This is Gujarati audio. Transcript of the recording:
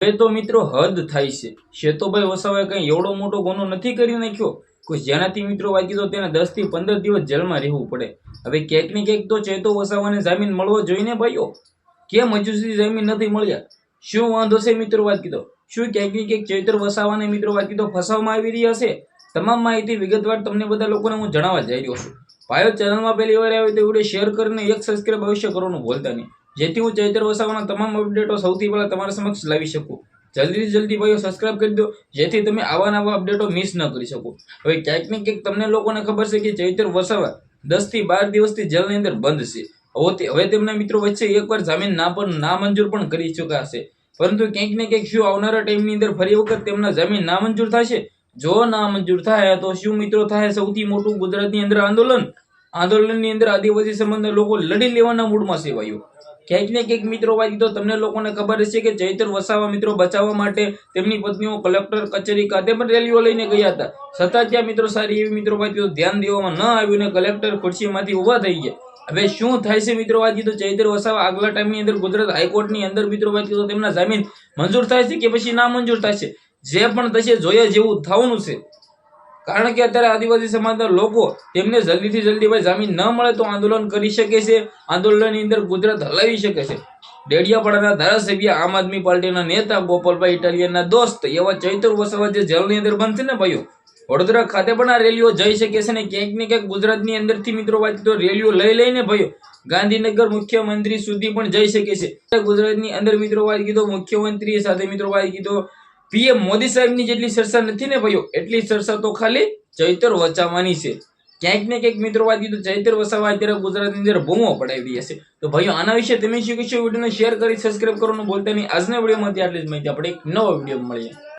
હવે તો મિત્રો હદ થાય છે. શેતોભાઈ વસાવાએ કઈ એવડો મોટો ગુનો નથી કરી નાખ્યો? કોઈ જેનાથી મિત્રો વાંચી તો તેને દસથી પંદર દિવસ જેલમાં રહેવું પડે. હવે ક્યાંક ને ક્યાંક તો ચેતો વસાવાને જામીન મળવો જોઈએ ને ભાઈઓ? કેમ હજુ સુધી જામીન નથી મળ્યા? શું વાંધો છે મિત્રો વાત કીધો શું ક્યાંક ને ક્યાંક ચૈતર વસાવાને મિત્રો વાત કીધો ફસાવવામાં આવી રહ્યા છે? તમામ માહિતી વિગતવાર તમને બધા લોકોને હું જણાવવા જઈ રહ્યો છું. ભાઈઓ ચેનલમાં પહેલી વાર આવે તો વીડિયો શેર કરીને એક સબસ્ક્રાઈબ અવશ્ય કરવાનું ભૂલતા નહીં. જેથી હું ચૈતર વસાવાના તમામ અપડેટો સૌથી પહેલા તમારા સમક્ષ લાવી શકું. જલ્દીથી જલ્દી ભાઈઓ સબસ્ક્રાઇબ કરી દો, જેથી તમે આવા નવા અપડેટો મિસ ન કરી શકો. હવે ક્યાંક ને ક્યાંક તમને લોકોને ખબર છે કે ચૈતર વસાવા દસથી બાર દિવસથી જેલની અંદર બંધ છે. હવે તેમના મિત્રો વચ્ચે એકવાર જામીન ના પણ નામંજૂર પણ કરી ચૂક્યા છે પરંતુ ક્યાંક ને ક્યાંક શું આવનારા ટાઈમની અંદર ફરી વખત તેમના જામીન નામંજૂર થશે? જો નામંજૂર થાય તો શું મિત્રો થાય સૌથી મોટું ગુજરાતની અંદર આંદોલન? આંદોલનની અંદર આદિવાસી સંબંધના લોકો લડી લેવાના મૂડમાં ભાઈઓ ક્યાંક ને ક્યાંક મિત્રો વાંચી તો તમને લોકોને ખબર હશે કે જયતર વસાવા મિત્રો બચાવવા માટે તેમની પત્નીઓ કલેક્ટર કચેરી ખાતે પણ રેલીઓ લઈને ગયા હતા. છતાં ત્યાં મિત્રો સારી એવી મિત્રો વાંચી તો ધ્યાન દેવામાં ન આવ્યું ને કલેક્ટર ખુરશીમાંથી ઊભા થઈ ગયા. હવે શું થાય છે મિત્રો વાંચી તો ચૈતર વસાવા આગલા ટાઈમની અંદર ગુજરાત હાઈકોર્ટની અંદર મિત્રો વાંચી તો તેમના જામીન મંજૂર થાય છે કે પછી ના મંજૂર થાય છે? જે પણ થશે, જોયા જેવું થવાનું છે. કારણ કે અત્યારે આદિવાસી સમાજના લોકો તેમને જલ્દીથી જલ્દી ભાઈ જામીન ન મળે તો આંદોલન કરી શકે છે. આંદોલનની અંદર ગુજરાત હલાવી શકે છે. ડેડિયાપાડાના ધારાસભ્ય આમ આદમી પાર્ટીના નેતા ગોપાલભાઈ ઇટાલિયનના દોસ્ત એવા ચૈતર વસાવા જે જેલની અંદર બંધ છે ને ભાઈઓ, વડોદરા ખાતે પણ આ રેલીઓ જઈ શકે છે ને ક્યાંક ને ક્યાંક ગુજરાતની અંદરથી મિત્રો વાત તો રેલીઓ લઈ લઈને ભાઈઓ, ગાંધીનગર મુખ્યમંત્રી સુધી પણ જઈ શકે છે. ગુજરાતની અંદર મિત્રો વાત કીધો મુખ્યમંત્રી સાથે મિત્રો વાત કીધો પીએમ મોદી સાહેબની જેટલી ચર્ચા નથી ને ભાઈઓ, એટલી ચર્ચા તો ખાલી ચૈતર વચાવાની છે. ક્યાંક ને ક્યાંક મિત્રો વાત કીધું, ચૈતર વસાવા અત્યારે ગુજરાતની અંદર બૂમો પડાવી રહ્યા છે. તો ભાઈઓ, આના વિશે તમે શું કહેશો? વિડીયોને શેર કરી સબસ્ક્રાઈબ કરવાનું બોલતા નહીં. આજના વિડીયોમાંથી આટલી જ માહિતી. આપણે એક નવો વીડિયો મળીએ.